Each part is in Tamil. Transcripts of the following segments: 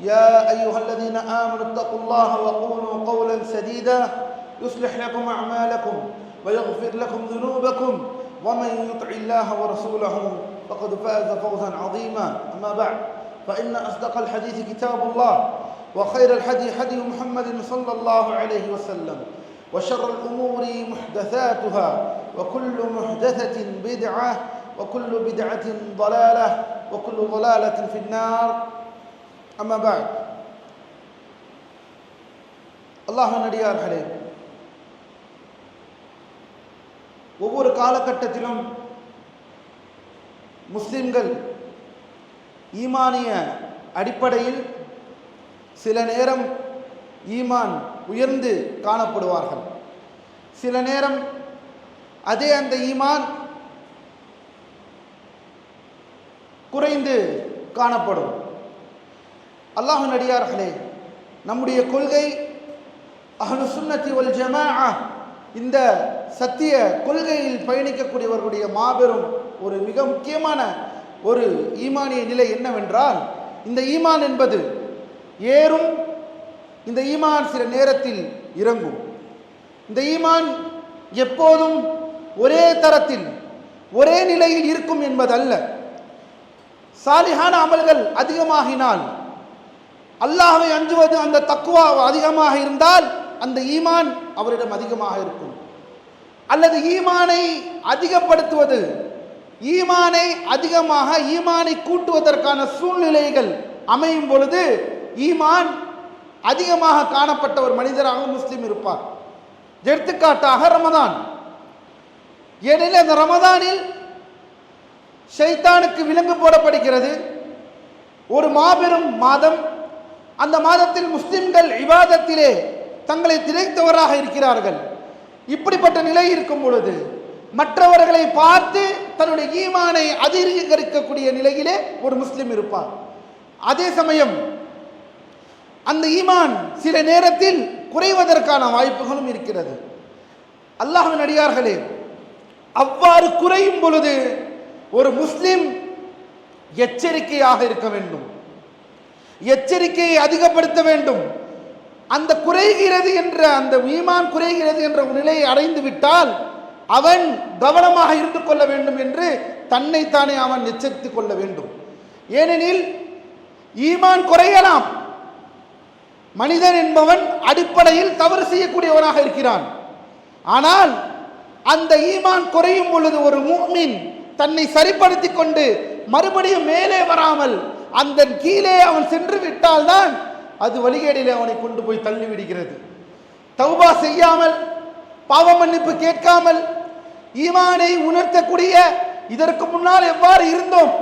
يا أيها الذين آمنوا اتقوا الله وقولوا قولا سديدا يصلح لكم أعمالكم ويغفر لكم ذنوبكم ومن يطع الله ورسوله فقد فاز فوزا عظيما. أما بعد فإن أصدق الحديث كتاب الله وخير الحدي حدي محمد صلى الله عليه وسلم وشر الأمور محدثاتها وكل محدثة بدعة وكل بدعة ضلالة وكل ضلالة في النار. அம்மா பாட் அல்லாஹ் நடிகார்களே ஒவ்வொரு காலகட்டத்திலும் முஸ்லிம்கள் ஈமானிய அடிப்படையில் சில நேரம் ஈமான் உயர்ந்து காணப்படுவார்கள். சில நேரம் அதே அந்த ஈமான் குறைந்து காணப்படும். அல்லாஹ் நடிகார்களே நம்முடைய கொள்கை அஹ்லு சுன்னத்தி ஒல் ஜமா இந்த சத்திய கொள்கையில் பயணிக்கக்கூடியவர்களுடைய மாபெரும் ஒரு மிக முக்கியமான ஒரு ஈமானிய நிலை என்னவென்றால் இந்த ஈமான் என்பது ஏறும் இந்த ஈமான் சில நேரத்தில் இறங்கும். இந்த ஈமான் எப்போதும் ஒரே தரத்தில் ஒரே நிலையில் இருக்கும் என்பதல்ல. சாலிகான அமல்கள் அதிகமாகினால் அல்லாஹை அஞ்சுவது அந்த தக்குவா அதிகமாக இருந்தால் அந்த ஈமான் அவரிடம் அதிகமாக இருக்கும். அல்லது ஈமானை அதிகப்படுத்துவது ஈமானை அதிகமாக ஈமானை கூட்டுவதற்கான சூழ்நிலைகள் அமையும் பொழுது ஈமான் அதிகமாக காணப்பட்ட ஒரு மனிதராக முஸ்லீம் இருப்பார். எடுத்துக்காட்டாக ரமதான். ஏனெனில் அந்த ரமதானில் ஷைத்தானுக்கு விலங்கு போடப்படுகிறது. ஒரு மாபெரும் மாதம் அந்த மாதத்தில் முஸ்லிம்கள் விவாதத்திலே தங்களை திரைத்தவராக இருக்கிறார்கள். இப்படிப்பட்ட நிலை இருக்கும் பொழுது மற்றவர்களை பார்த்து தன்னுடைய ஈமானை அதிகரிக்கக்கூடிய நிலையிலே ஒரு முஸ்லிம் இருப்பார். அதே சமயம் அந்த ஈமான் சில நேரத்தில் குறைவதற்கான வாய்ப்புகளும் இருக்கிறது. அல்லாஹின் அடியார்களே அவ்வாறு குறையும் பொழுது ஒரு முஸ்லிம் எச்சரிக்கையாக இருக்க வேண்டும். எச்சரிக்கையை அதிகப்படுத்த வேண்டும். அந்த குறைகிறது என்ற அந்த ஈமான் குறைகிறது என்ற நிலையை அடைந்து விட்டால் அவன் கவனமாக இருந்து கொள்ள வேண்டும் என்று தன்னைத்தானே அவன் எச்சரித்துக் கொள்ள வேண்டும். ஏனெனில் ஈமான் குறையலாம். மனிதன் என்பவன் அடிப்படையில் தவறு செய்யக்கூடியவனாக இருக்கிறான். ஆனால் அந்த ஈமான் குறையும் பொழுது ஒரு மூமின் தன்னை சரிப்படுத்தி கொண்டு மறுபடியும் மேலே வராமல் அந்த கீழே அவன் சென்று விட்டால்தான் அது வழிகேடிலே அவனை கொண்டு போய் தள்ளி விடுகிறது. தௌபா செய்யாமல் பாவ மன்னிப்பு கேட்காமல் ஈமானை உணர்த்தக்கூடிய இதற்கு முன்னால் எவ்வாறு இருந்தோம்?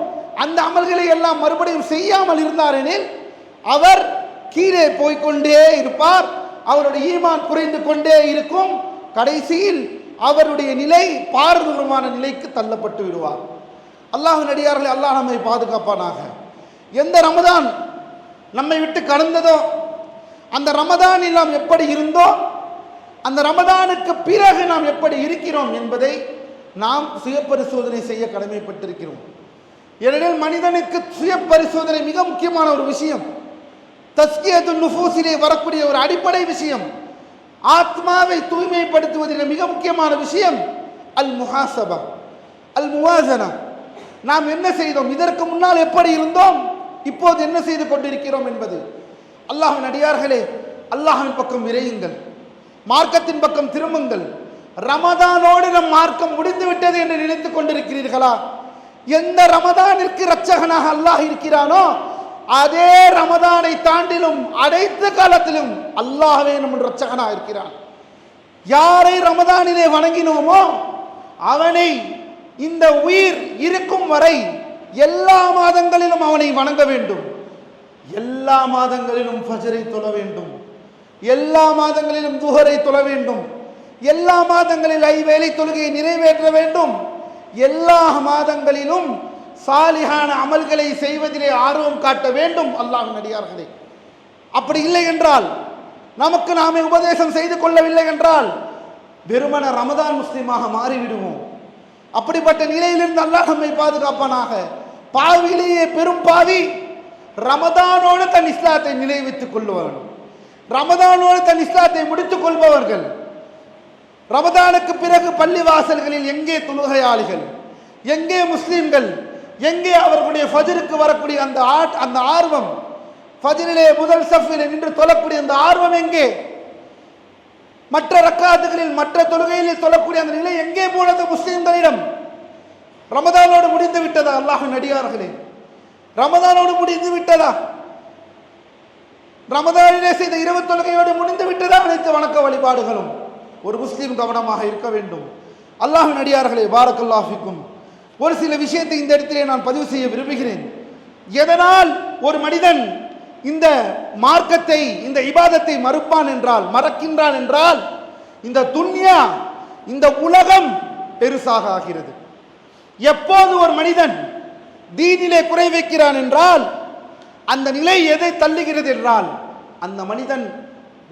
அந்த அமல்களை எல்லாம் மறுபடியும் செய்யாமல் இருந்தார் எனில் அவர் கீழே போய்கொண்டே இருப்பார். அவருடைய ஈமான் குறைந்து கொண்டே இருக்கும். கடைசியில் அவருடைய நிலை பாரதூரமான நிலைக்கு தள்ளப்பட்டு விடுவார். அல்லாஹ் நடிகார்களை அல்லாஹ் நம்மை பாதுகாப்பானாக. எந்த ரமதான் நம்மை விட்டு கடந்ததோ அந்த ரமதானில் நாம் எப்படி இருந்தோ அந்த ரமதானுக்கு பிறகு நாம் எப்படி இருக்கிறோம் என்பதை நாம் சுய பரிசோதனை செய்ய கடமைப்பட்டிருக்கிறோம். ஏனெனில் மனிதனுக்கு சுய பரிசோதனை மிக முக்கியமான ஒரு விஷயம். தஸ்கியது நுஃபூசிலே வரக்கூடிய ஒரு அடிப்படை விஷயம். ஆத்மாவை தூய்மைப்படுத்துவதில் மிக முக்கியமான விஷயம் அல் முஹாசபா அல் முவாசனா நாம் என்ன செய்தோம்? இதற்கு முன்னால் எப்படி இருந்தோம்? இப்போது என்ன செய்து கொண்டிருக்கிறோம் என்பது? அல்லாஹின் அடியார்களே அல்லாஹின் பக்கம் விரையுங்கள். மார்க்கத்தின் பக்கம் திரும்புங்கள். ரமதானோடு நம் மார்க்கம் முடிந்து விட்டது என்று நினைத்துக் கொண்டிருக்கிறீர்களா? எந்த ரமதானிற்கு ரட்சகனாக அல்லாஹ் இருக்கிறானோ அதே ரமதானை தாண்டிலும் அனைத்து காலத்திலும் அல்லாஹவே நம் இரட்சகனாக இருக்கிறான். யாரை ரமதானிலே வணங்கினோமோ அவனை இந்த உயிர் இருக்கும் வரை எல்லா மாதங்களிலும் அவனை வணங்க வேண்டும். எல்லா மாதங்களிலும் ஃபஜரை தொழ வேண்டும். எல்லா மாதங்களிலும் துஹரை தொழ வேண்டும். எல்லா மாதங்களில் ஐவேளை தொழுகையை நிறைவேற்ற வேண்டும். எல்லா மாதங்களிலும் சாலிகான அமல்களை செய்வதிலே ஆர்வம் காட்ட வேண்டும் அல்லாஹ் அடியார்களே அப்படி இல்லை என்றால் நமக்கு நாமே உபதேசம் செய்து கொள்ளவில்லை என்றால் வெறுமன ரமதான் முஸ்லீமாக மாறிவிடுவோம். அப்படிப்பட்ட நிலையிலிருந்து அல்லாஹ் நம்மை பாதுகாப்பானாக பாவியிலேயே பெரும் பாவி. ரமதானோடு தன் இஸ்லாத்தை நினைவித்துக் கொள்பவன் ரமதானோடு தன் இஸ்லாத்தை முடித்துக் கொள்பவர்கள். ரமதானுக்கு பிறகு பள்ளி வாசல்களில் எங்கே தொழுகையாளிகள் எங்கே முஸ்லிம்கள் எங்கே அவர்களுடைய ஃபஜருக்கு வரக்கூடிய அந்த ஆட் அந்த ஆர்வம் ஃபஜிலே முதல் சஃபில் நின்று தொழக்கூடிய அந்த ஆர்வம் எங்கே? மற்ற ரக்காத்துகளில் மற்ற தொழுகையில் தொழக்கூடிய அந்த நிலை எங்கே போனது முஸ்லிம்களிடம்? ரமதானோடு முடிந்து விட்டதா? அல்லாஹின் அடியார்களே. ரமதானோடு முடிந்து விட்டதா? ரமதானிலே செய்த இரவு தொழுகையோடு முடிந்து விட்டதா? அனைத்து வணக்க வழிபாடுகளும். ஒரு முஸ்லீம் கவனமாக இருக்க வேண்டும். அல்லாஹின் அடியார்களே பாரக்கல்லாஹிக்கும் ஒரு சில விஷயத்தை இந்த இடத்திலே நான் பதிவு செய்ய விரும்புகிறேன். எதனால் ஒரு மனிதன் இந்த மார்க்கத்தை இந்த இபாதத்தை மறுப்பான் என்றால் மறக்கின்றான் என்றால் இந்த துன்யா இந்த உலகம் பெருசாக ஆகிறது. எப்போது ஒரு மனிதன் தீனிலே குறை வைக்கிறான் என்றால் அந்த நிலை எதை தள்ளுகிறது என்றால் அந்த மனிதன்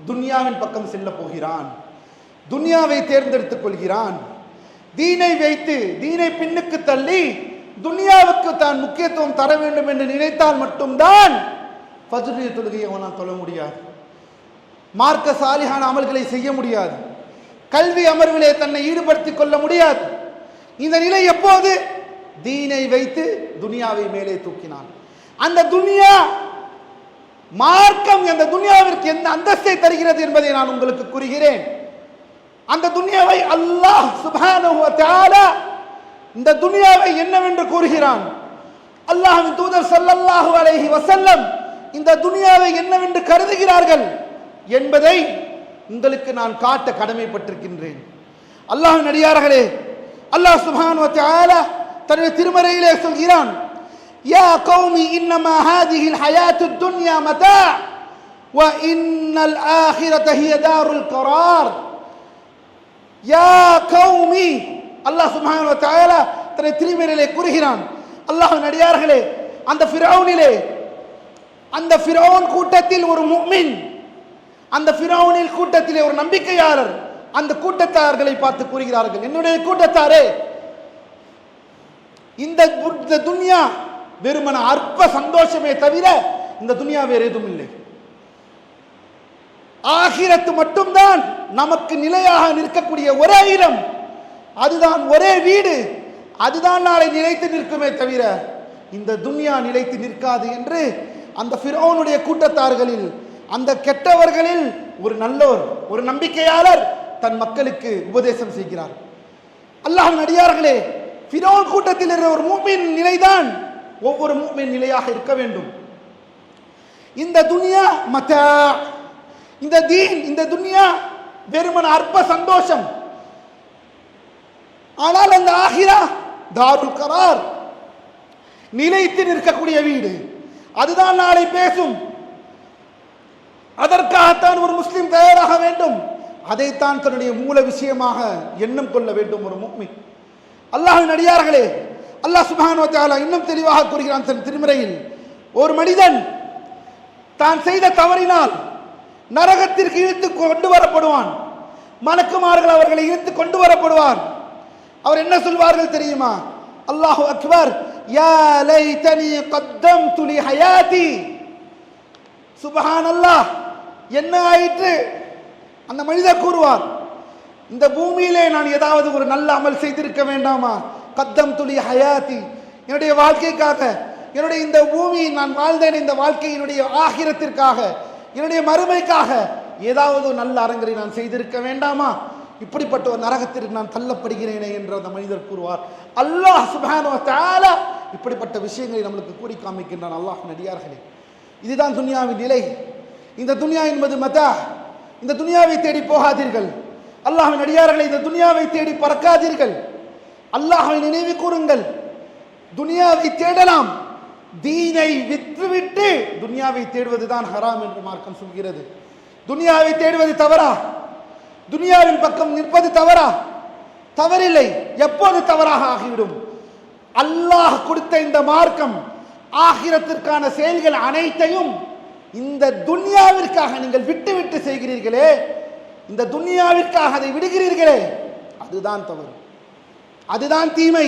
துன்யாவின் பக்கம் செல்ல போகிறான். துன்யாவை தேர்ந்தெடுத்துக் கொள்கிறான். தீனை வைத்து தீனை பின்னுக்கு தள்ளி துன்யாவுக்கு தான் முக்கியத்துவம் தர வேண்டும் என்று நினைத்தால் மட்டும்தான் பஜுரிய தொழுகையை அவனால் தொழ முடியாது. மார்க்க சாலிகான அமல்களை செய்ய முடியாது. கல்வி அமர்விலே தன்னை ஈடுபடுத்திக் கொள்ள முடியாது. இந்த நிலை எப்போது? தீனை வைத்து துனியாவை மேலே தூக்கினான். அந்த துனியா மார்க்கம் அந்த துனியாவிற்கு எந்த அந்தஸ்தை தருகிறது என்பதை நான் உங்களுக்கு கூறுகிறேன். அந்த துனியாவை அல்லாஹ் சுபான இந்த துனியாவை என்னவென்று கூறுகிறான்? அல்லாஹின் தூதர் சல்லல்லாஹு அலைஹி வசல்லம் இந்த துனியாவை என்னவென்று கருதுகிறார்கள் என்பதை உங்களுக்கு நான் காட்ட கடமைப்பட்டிருக்கின்றேன். அல்லாஹ் அடியார்களே அல்லாஹ் சுப்ஹானஹு வ தஆலா தன்னுடைய திருமறையிலே சொல்கிறான் யா கௌமி இன்னமா ஹாதிஹில் ஹயாத்துத் துன்யா மதா வ இன்னல் ஆখিরাத ஹிய தாருல் கரார் யா கௌமி அல்லாஹ் சுப்ஹானஹு வ தஆலா தன்னுடைய திருமறையிலே கூறுகிறான் அல்லாஹ்வின் அடியார்களே அந்த ஃபிரௌனிலே அந்த ஃபிரௌன் கூட்டத்தில் ஒரு முஃமின் அந்த ஃபிரௌனில் கூட்டத்திலே ஒரு நம்பிக்கையாளர் அந்த கூட்டத்தார்களை பார்த்து கூறுகிறார்கள். என்னுடைய கூட்டத்தாரே இந்த துன்யா வெறுமன அற்ப சந்தோஷமே தவிர இந்த துன்யா வேறு எதுவும் இல்லை. ஆகிரத்து மட்டும்தான் நமக்கு நிலையாக நிற்கக்கூடிய ஒரே இடம். அதுதான் ஒரே வீடு. அதுதான் நாளை நிலைத்து நிற்குமே தவிர இந்த துன்யா நிலைத்து நிற்காது என்று அந்த ஃபிரோனுடைய கூட்டத்தார்களில் அந்த கெட்டவர்களில் ஒரு நல்லோர் ஒரு நம்பிக்கையாளர் தன் மக்களுக்கு உபதேசம் செய்கிறார். அல்லாஹின் அடியார்களே ஃபிரௌன் கூட்டத்தில் இருக்கிற ஒரு மூமின் நிலைதான் ஒவ்வொரு மூமின் நிலையாக இருக்க வேண்டும். இந்த துனியா மத இந்த தீன் இந்த துனியா வெறுமன அற்ப சந்தோஷம். ஆனால் அந்த ஆகிரா தாருல் கரார் நிலைத்து நிற்கக்கூடிய வீடு. அதுதான் நாளை பேசும். அதற்காகத்தான் ஒரு முஸ்லிம் தயாராக வேண்டும். அதைத்தான் தன்னுடைய மூல விஷயமாக எண்ணம் கொள்ள வேண்டும் ஒரு மூமி அல்லாஹின் அடியார்களே அல்லாஹ் சுப்ஹானஹு இன்னும் தெளிவாக கூறுகிறான் தன் திருமறையில் ஒரு மனிதன் தான் செய்த தவறினால் நரகத்திற்கு இழுத்து கொண்டு வரப்படுவான். மலக்குமார்கள் அவர்களை இழுத்து கொண்டு வரப்படுவார். அவர் என்ன சொல்வார்கள் தெரியுமா? அல்லாஹு அக்பர் யா லைதனி கத்தம் லி ஹயாதி. சுபஹானல்லாஹ் என்ன ஆயிற்று? அந்த மனிதர் கூறுவார் இந்த பூமியிலே நான் ஏதாவது ஒரு நல்ல அமல் செய்திருக்க வேண்டாமா? கத்தம் துளி ஹயாத்தி. என்னுடைய வாழ்க்கைக்காக என்னுடைய இந்த பூமியை நான் வாழ்ந்தேன் இந்த வாழ்க்கை என்னுடைய ஆகிரத்திற்காக என்னுடைய மறுமைக்காக ஏதாவது ஒரு நல்ல அரங்கரை நான் செய்திருக்க வேண்டாமா? இப்படிப்பட்ட ஒரு நரகத்திற்கு நான் தள்ளப்படுகிறேனே என்று அந்த மனிதர் கூறுவார். அல்லாஹ் சுபான வ இப்படிப்பட்ட விஷயங்களை நம்மளுக்கு கூறி காமிக்கின்றான் அல்லாஹ் நடிகார்களே. இதுதான் துன்யாவின் நிலை. இந்த துனியா என்பது மதா. இந்த துனியாவை தேடி போகாதீர்கள். அல்லாஹின் அடியார்களை இந்த துனியாவை தேடி பறக்காதீர்கள். அல்லாஹை நினைவு கூறுங்கள். துனியாவை தேடலாம். தீனை விற்றுவிட்டு துனியாவை தேடுவதுதான் ஹராம் என்று மார்க்கம் சொல்கிறது. துனியாவை தேடுவது தவறா? துனியாவின் பக்கம் நிற்பது தவறா? தவறில்லை. எப்போது தவறாக ஆகிவிடும்? அல்லாஹ் கொடுத்த இந்த மார்க்கம் ஆகிரத்திற்கான செயல்கள் அனைத்தையும் இந்த துன்யாவிற்காக நீங்கள் விட்டு விட்டு செய்கிறீர்களே இந்த துன்யாவிற்காக அதை விடுகிறீர்களே அதுதான் தவறு அதுதான் தீமை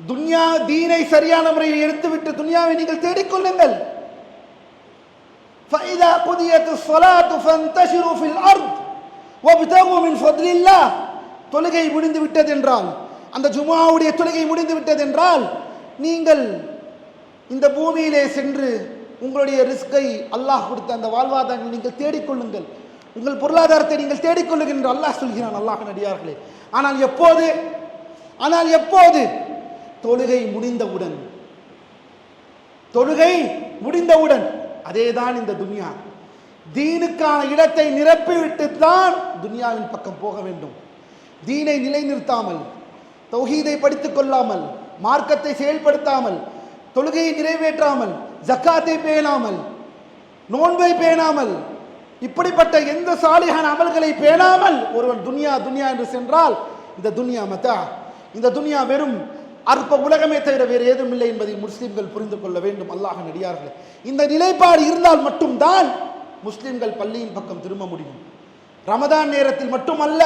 துன்யா தீனை சரியான முறையில் எடுத்துவிட்டு துன்யாவை நீங்கள் தேடிக்கொள்ளுங்கள் فإذا قضيت الصلاة فانتشروا في الأرض وابتغوا من فضل الله தொழுகை முடிந்து விட்டது என்றால் அந்த ஜுமாவுடைய தொழுகை முடிந்து விட்டது என்றால் நீங்கள் இந்த பூமியிலே சென்று உங்களுடைய ரிஸ்கை அல்லாஹ் கொடுத்த அந்த வாழ்வாதாரங்களை நீங்கள் தேடிக்கொள்ளுங்கள். உங்கள் பொருளாதாரத்தை நீங்கள் தேடிக்கொள்ளுங்கள் என்று அல்லாஹ் சொல்கிறான். அல்லாஹ் நடிகார்களே ஆனால் எப்போது? ஆனால் எப்போது? தொழுகை முடிந்தவுடன். தொழுகை முடிந்தவுடன். அதேதான் இந்த துனியா. தீனுக்கான இடத்தை நிரப்பிவிட்டு தான் துனியாவின் பக்கம் போக வேண்டும். தீனை நிலைநிறுத்தாமல் தௌஹீதை படித்துக் கொள்ளாமல் மார்க்கத்தை செயல்படுத்தாமல் தொழுகையை நிறைவேற்றாமல் ஜக்காத்தை பேணாமல் நோன்பை பேணாமல் இப்படிப்பட்ட எந்த சாலிகான அமல்களை பேணாமல் ஒருவன் துனியா துனியா என்று சென்றால் இந்த துனியா மத்தா இந்த துனியா வெறும் அற்ப உலகமே தவிர வேறு ஏதும் இல்லை என்பதை முஸ்லிம்கள் புரிந்து கொள்ள வேண்டும் அல்லாஹ் நடிகார்கள். இந்த நிலைப்பாடு இருந்தால் மட்டும்தான் முஸ்லிம்கள் பள்ளியின் பக்கம் திரும்ப முடியும். ரமதான் நேரத்தில் மட்டுமல்ல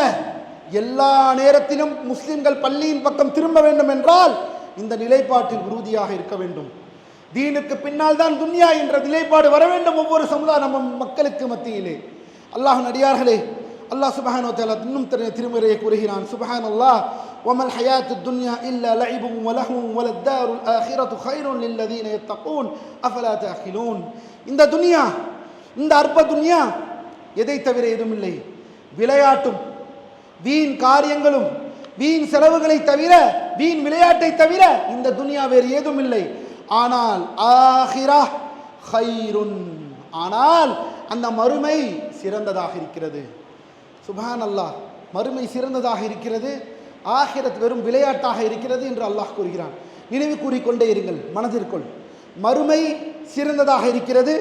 எல்லா நேரத்திலும் முஸ்லிம்கள் பள்ளியின் பக்கம் திரும்ப வேண்டும் என்றால் இந்த நிலைப்பாட்டில் உறுதியாக இருக்க வேண்டும். தீனுக்கு பின்னால் தான் துன்யா என்ற நிலைப்பாடு வர வேண்டும் ஒவ்வொரு சமுதாய நம்ம மக்களுக்கு மத்தியிலே அல்லாஹ் நடிகார்களே அல்லாஹ் சுபஹானு தஆலா இன்னும் திரு- திருமுறையை கூறுகிறான் சுபஹான் அல்லாஹ் وما الحياة الدنيا إلا لعب ولهو وللدار الآخرة خير للذين يتقون أفلا تعقلون இந்த துனியா இந்த அற்ப துனியா எதை தவிர எதுவுமில்லை விளையாட்டும் வீண் காரியங்களும் வீண் செலவுகளை தவிர வீண் விளையாட்டை தவிர இந்த துனியா வேறு ஏதும் இல்லை ஆனால் ஆஹிரா ஹைருன். ஆனால் அந்த மறுமை சிறந்ததாக இருக்கிறது. சுபான் அல்லாஹ் மறுமை சிறந்ததாக இருக்கிறது. ஆகிரத் வெறும் விளையாட்டாக இருக்கிறது என்று அல்லாஹ் கூறுகிறான். நினைவு கூறிக்கொண்டே இருங்கள் மனதிற்குள் மறுமை சிறந்ததாக இருக்கிறது.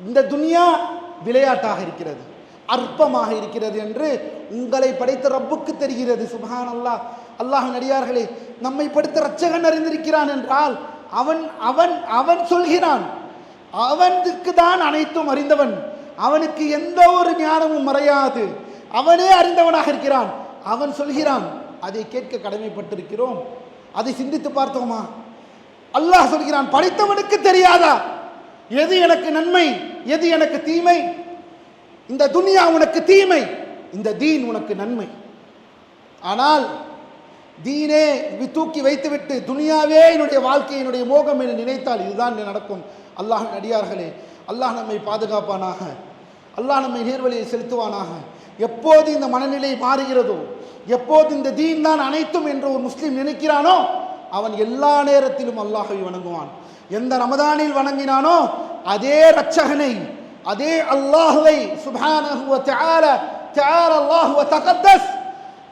இந்த துனியா விளையாட்டாக இருக்கிறது. அற்பமாக இருக்கிறது என்று உங்களை படைத்த ரப்புக்கு தெரிகிறது. சுபஹான் அல்லாஹ் அல்லாஹ் நடிகார்களே நம்மை படைத்த ரச்சகன் அறிந்திருக்கிறான் என்றால் அவன் அவன் அவன் சொல்கிறான். அவனுக்கு தான் அனைத்தும் அறிந்தவன். அவனுக்கு எந்த ஒரு ஞானமும் மறையாது. அவனே அறிந்தவனாக இருக்கிறான். அவன் சொல்கிறான் அதை கேட்க கடமைப்பட்டிருக்கிறோம். அதை சிந்தித்து பார்த்தோமா? அல்லாஹ் சொல்கிறான் படைத்தவனுக்கு தெரியாதா? எது எனக்கு நன்மை? எது எனக்கு தீமை? இந்த துனியா உனக்கு தீமை. இந்த தீன் உனக்கு நன்மை. ஆனால் தீனே வி- தூக்கி வைத்துவிட்டு துனியாவே என்னுடைய வாழ்க்கை என்னுடைய மோகம் என்று நினைத்தால் இதுதான் நடக்கும். அல்லாஹ் அடியார்களே அல்லாஹ் நம்மை பாதுகாப்பானாக அல்லாஹ் நம்மை நேர்வழியை செலுத்துவானாக. எப்போது இந்த மனநிலை மாறுகிறதோ எப்போது இந்த தீன் தான் அனைத்தும் என்று ஒரு முஸ்லீம் நினைக்கிறானோ அவன் எல்லா நேரத்திலும் அல்லாஹை வணங்குவான். எந்த ரமதானில் வணங்கினானோ அதே ரட்சகனை அதே அல்லாஹுவை சுபானஹுவ தியார தஆல அல்லாஹுவ தகத்தஸ்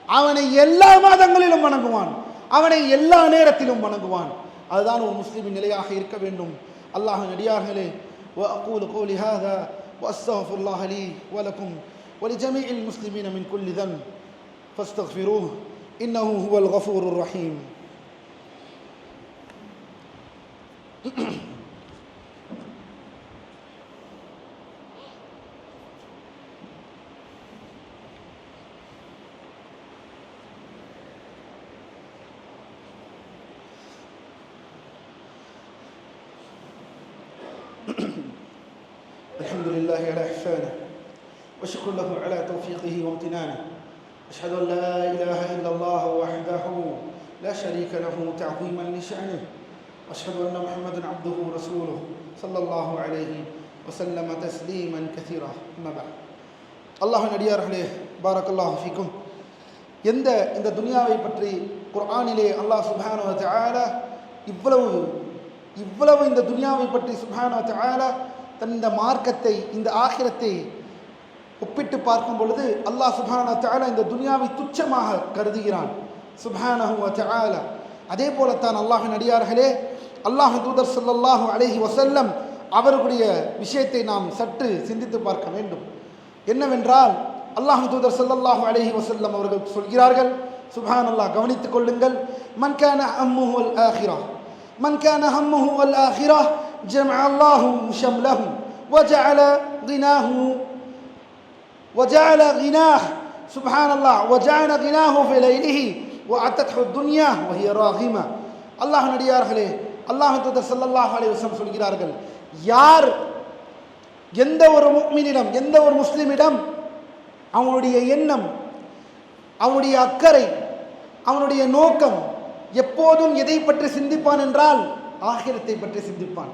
அவனை எல்லா மாதங்களிலும் வணங்குவான் அவனை எல்லா நேரத்திலும் வணங்குவான் அதுதான் ஒரு முஸ்லிமின் நிலையாக இருக்க வேண்டும் அல்லாஹ் நடிகார்களே وأقول قولي هذا وأستغفر الله لي ولكم ولجميع المسلمين من كل ذنب فاستغفروه إنه هو الغفور الرحيم وامتنانه أشهد أن لا إله إلا الله وحده لا شريك له تعظيما لشأنه. وأشهد أن محمد عبده ورسوله صلى الله عليه وسلم تسليما كثيرا. أما بعد. الله நடிகார்களே بارك الله فيكم எந்த இந்த துனியாவை பற்றி குர்ஆனிலே அல்லாஹ் சுபானோ தாலா இவ்வளவு இவ்வளவு இந்த துனியாவை பற்றி சுபானோ தாலா தன் இந்த மார்க்கத்தை இந்த ஆகிரத்தை ஒப்பிட்டு பார்க்கும் பொழுது அல்லாஹ் சுபான தாலா இந்த துனியாவை துச்சமாக கருதுகிறான். சுபானஹு தாலா அதே போலத்தான் அல்லாஹின் அடியார்களே அல்லாஹ் தூதர் சொல்லல்லாஹு அலஹி வசல்லம் அவர்களுடைய விஷயத்தை நாம் சற்று சிந்தித்து பார்க்க வேண்டும். என்னவென்றால் அல்லாஹ் தூதர் சொல்லல்லாஹு அலஹி வசல்லம் அவர்கள் சொல்கிறார்கள் சுபான் அல்லாஹ் கவனித்துக் கொள்ளுங்கள் மன்கான அம்முஹு அல் ஆஹிரா மன் கேன அல் ஆஹிரா ஜம் அல்லாஹு ஷம்லஹு وجعل غناه سبحان الله وجعل غناه في ليله وأتته الدنيا وهي راغمة அல்லாஹ் நடிகார்களே அல்லாஹ் தூதர் ஸல்லல்லாஹு அலைஹி வஸல்லம் சொல்கிறார்கள் யார் எந்த ஒரு முக்மினிடம் எந்த ஒரு முஸ்லிமிடம் அவனுடைய எண்ணம் அவனுடைய அக்கறை அவனுடைய நோக்கம் எப்போதும் எதை பற்றி சிந்திப்பான் என்றால் ஆகிரத்தை பற்றி சிந்திப்பான்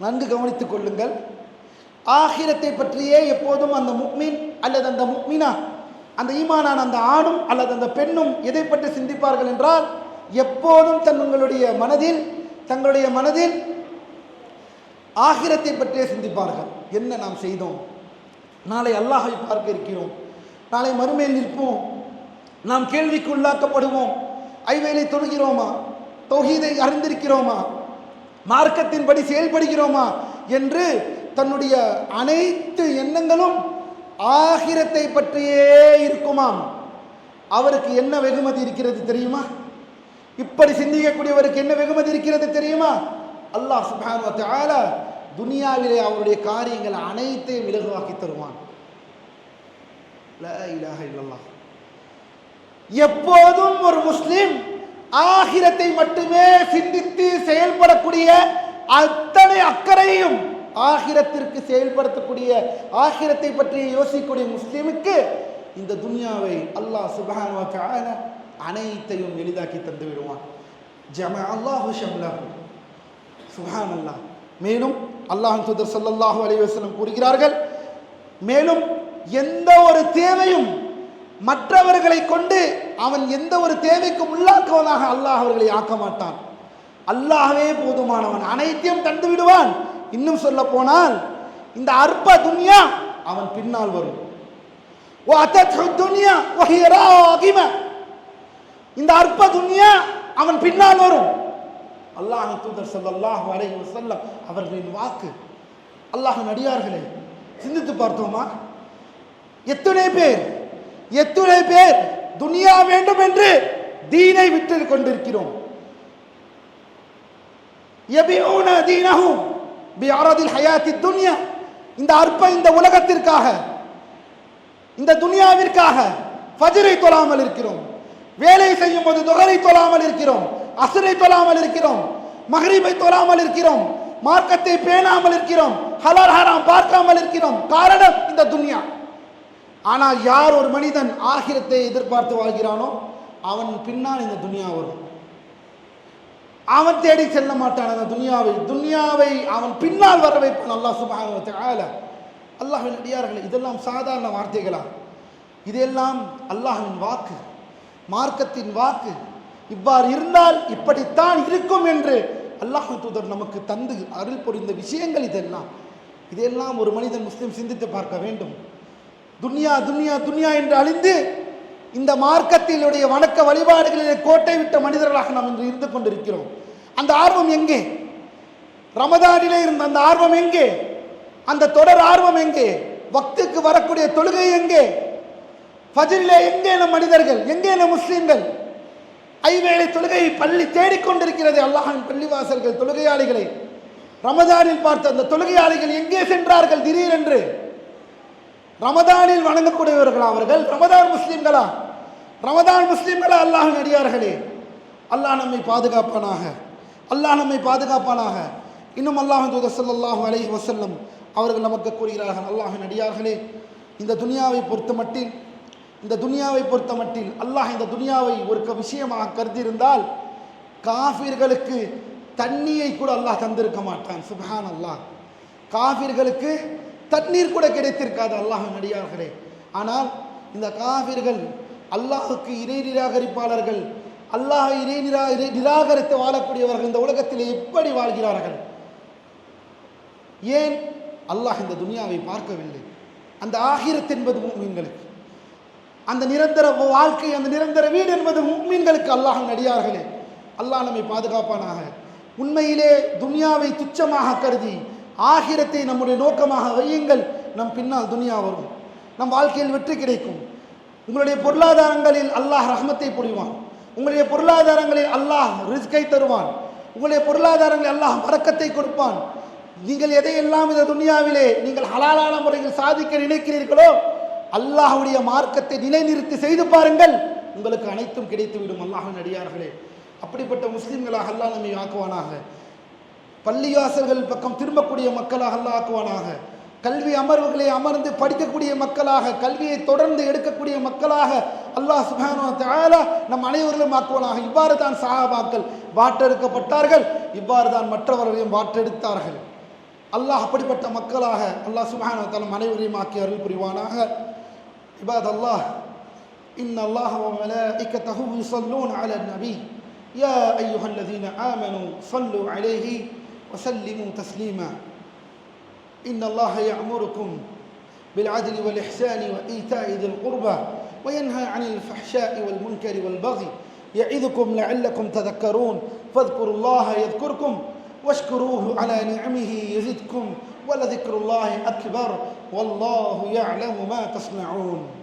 நன்கு கவனித்துக் கொள்ளுங்கள் ஆகிரத்தை பற்றியே எப்போதும் அந்த முக்மீன் அல்லது அந்த முக்மினா? அந்த ஈமானான அந்த ஆணும் அல்லது அந்த பெண்ணும் எதை பற்றி சிந்திப்பார்கள் என்றால் எப்போதும் தங்களுடைய மனதில் தங்களுடைய மனதில் ஆகிரத்தை பற்றியே சிந்திப்பார்கள். என்ன நாம் செய்தோம்? நாளை அல்லாஹை பார்க்க இருக்கிறோம். நாளை மறுமையில் நிற்போம். நாம் கேள்விக்கு உள்ளாக்கப்படுவோம். ஐவேலை தொழுகிறோமா? தொகீதை அறிந்திருக்கிறோமா? மார்க்கத்தின்படி செயல்படுகிறோமா? என்று தன்னுடைய அனைத்து எண்ணங்களும் ஆகிரத்தை பற்றியே இருக்குமாம். அவருக்கு என்ன வெகுமதி இருக்கிறது தெரியுமா? இப்படி சிந்திக்கக்கூடியவருக்கு என்ன வெகுமதி இருக்கிறது தெரியுமா? அல்லாஹ் சுப்ஹானஹு துனியாவிலே அவருடைய காரியங்கள் அனைத்தையும் இலகுவாக்கி தருவான். எப்போதும் ஒரு முஸ்லிம் ஆகிரத்தை மட்டுமே சிந்தித்து செயல்படக்கூடிய அத்தனை அக்கறையும் ஆகிரத்திற்கு செயல்படுத்தக்கூடிய ஆகிரத்தை பற்றி யோசிக்கக்கூடிய முஸ்லீமுக்கு இந்த துனியாவை அல்லாஹ் சுபஹான் அனைத்தையும் எளிதாக்கி தந்து விடுவான். ஜம அல்லாஹு சுஹான் அல்லாஹ் மேலும் அல்லாஹ் தூதர் சல்லாஹூ அலைஹி வஸல்லம் கூறுகிறார்கள் மேலும் எந்த ஒரு தேவையும் மற்றவர்களை கொண்டு அவன் எந்த ஒரு தேவைக்கும் உள்ளாக்குவதாக அல்லாஹ் அவர்களை ஆக்க மாட்டான். அல்லாஹவே போதுமானவன். அனைத்தையும் தந்து விடுவான். இன்னும் சொல்ல போனால் இந்த அற்ப துன்யா அவன் பின்னால் வரும். ஓ அத்தத்ஹு துன்யா வஹிய ராகிம. இந்த அற்ப துன்யா அவன் பின்னால் வரும். அல்லாஹ் தூதர் ஸல்லல்லாஹு அலைஹி வஸல்லம் அவர்களின் வாக்கு. அல்லாஹ் நடிகார்களே சிந்தித்து பார்த்தோமா? எத்தனை பேர் எத்தனை பேர் துனியா வேண்டும் என்று தீனை விட்டு கொண்டிருக்கிறோம்? எபியூன தீனஹும். பிஅரதில் ஹயாத்தி துன்யா இந்த அற்ப இந்த உலகத்திற்காக இந்த துனியாவிற்காக ஃபஜ்ரை தொழாமல் இருக்கிறோம். வேலை செய்யும் போது துகரை தொழாமல் இருக்கிறோம். அசுரை தொழாமல் இருக்கிறோம். மகரீபை தொழாமல் இருக்கிறோம். மார்க்கத்தை பேணாமல் இருக்கிறோம். ஹலால் ஹராம் பார்க்காமல் இருக்கிறோம். காரணம் இந்த துன்யா. ஆனால் யார் ஒரு மனிதன் ஆகிரத்தை எதிர்பார்த்து வாழ்கிறானோ அவன் பின்னால் இந்த துனியா வரும். அவன் தேடி செல்ல மாட்டான் அந்த துனியாவை. துனியாவை அவன் பின்னால் வர வைப்பான் அல்லாஹ் சுப்ஹானஹு அல்லாஹின் அடியார்கள் இதெல்லாம் சாதாரண வார்த்தைகளா? இதெல்லாம் அல்லாஹின் வாக்கு மார்க்கத்தின் வாக்கு. இவ்வாறு இருந்தால் இப்படித்தான் இருக்கும் என்று அல்லாஹ் தூதர் நமக்கு தந்து அருள் புரிந்த விஷயங்கள் இதெல்லாம். இதெல்லாம் ஒரு மனிதன் முஸ்லீம் சிந்தித்து பார்க்க வேண்டும். துன்யா துன்யா துன்யா என்று அழிந்து இந்த மார்க்கத்தினுடைய வணக்க வழிபாடுகளிலே கோட்டை விட்ட மனிதர்களாக நாம் இன்று இருந்து கொண்டிருக்கிறோம். அந்த ஆர்வம் எங்கே? ரமதானிலே இருந்த அந்த ஆர்வம் எங்கே? அந்த தொடர் ஆர்வம் எங்கே? வக்துக்கு வரக்கூடிய தொழுகை எங்கே? ஃபஜ்ரிலே எங்கே நம் மனிதர்கள் எங்கே நம் முஸ்லீம்கள்? ஐவேளை தொழுகை பள்ளி தேடிக்கொண்டிருக்கிறது அல்லாஹின் பள்ளிவாசல்கள் தொழுகையாளிகளை. ரமதானில் பார்த்த அந்த தொழுகையாளிகள் எங்கே சென்றார்கள் திடீரென்று? ரமதானில் வணங்கக்கூடியவர்களா அவர்கள்? ரமதான் முஸ்லீம்களா? ரமதான் முஸ்லீம்களா? அல்லாஹ் நடிகார்களே அல்லாஹ் நம்மை பாதுகாப்பானாக. அல்லாஹ் நம்மை பாதுகாப்பானாக. இன்னும் அல்லாஹ் தூதர் ஸல்லல்லாஹு அலஹி வசல்லம் அவர்கள் நமக்கு கூறுகிறார்கள். அல்லாஹ் நடிகார்களே இந்த துனியாவை பொறுத்த மட்டில் இந்த துனியாவை பொறுத்த மட்டில் அல்லாஹ் இந்த துனியாவை ஒரு க- விஷயமாக கருதியிருந்தால் காஃபிர்களுக்கு தண்ணியை கூட அல்லாஹ் தந்திருக்க மாட்டான். சுபஹான் அல்லாஹ் காஃபிர்களுக்கு தண்ணீர் கூட கிடைத்திருக்காது அல்லாஹ் நடிகார்களே ஆனால் இந்த காவிர்கள் அல்லாஹுக்கு இணை நிராகரிப்பாளர்கள் அல்லாஹ் இணை நிரா நிராகரித்து வாழக்கூடியவர்கள் இந்த உலகத்தில் எப்படி வாழ்கிறார்கள்? ஏன் அல்லாஹ் இந்த துனியாவை பார்க்கவில்லை? அந்த ஆகிரத் என்பது மீன்களுக்கு அந்த நிரந்தர வாழ்க்கை அந்த நிரந்தர வீடு என்பது மீன்களுக்கு அல்லாஹ் நடிகார்களே அல்லாஹ் நம்மை பாதுகாப்பானாக. உண்மையிலே துனியாவை துச்சமாக கருதி ஆகிரத்தை நம்முடைய நோக்கமாக வையுங்கள். நம் பின்னால் துனியா வரும். நம் வாழ்க்கையில் வெற்றி கிடைக்கும். உங்களுடைய பொருளாதாரங்களில் அல்லாஹ் ரஹமத்தை புரிவான். உங்களுடைய பொருளாதாரங்களில் அல்லாஹ் ரிஸ்கை தருவான். உங்களுடைய பொருளாதாரங்களில் அல்லாஹ் வரக்கத்தை கொடுப்பான். நீங்கள் எதையெல்லாம் இந்த துனியாவிலே நீங்கள் ஹலாலான முறையில் சாதிக்க நினைக்கிறீர்களோ அல்லாஹுடைய மார்க்கத்தை நிலைநிறுத்தி செய்து பாருங்கள். உங்களுக்கு அனைத்தும் கிடைத்துவிடும். அல்லாஹ் அடியார்களே. அப்படிப்பட்ட முஸ்லிம்களாக அல்லாஹ் நம்மை ஆக்குவானாக. பள்ளிவாசல்கள் பக்கம் திரும்பக்கூடிய மக்களாக அல்லாஹ் ஆக்குவானாக கல்வி அமர்வுகளை அமர்ந்து படிக்கக்கூடிய மக்களாக கல்வியை தொடர்ந்து எடுக்கக்கூடிய மக்களாக அல்லாஹ் சுப்ஹானஹு வ தஆலா நம் அனைவர்களும் ஆக்குவானாக இவ்வாறு தான் சஹாபாக்கள் வாட்டெடுக்கப்பட்டார்கள் இவ்வாறு தான் மற்றவர்களையும் வாட்டெடுத்தார்கள் அல்லாஹ் அப்படிப்பட்ட மக்களாக அல்லாஹ் சுப்ஹானஹு வ தஆலா நம் அனைவரையும் ஆக்கி அருள் புரிவானாக عباد الله إن الله وملائكته يصلون على النبي يا أيها الذين آمنوا صلوا عليه وسلموا تسليما. إن الله يأمركم بالعدل والإحسان وإيتاء ذي القربى وينهى عن الفحشاء والمنكر والبغي يعظكم لعلكم تذكرون. فاذكروا الله يذكركم واشكروه على نعمه يزدكم ولذكر الله أكبر. والله يعلم ما تصنعون.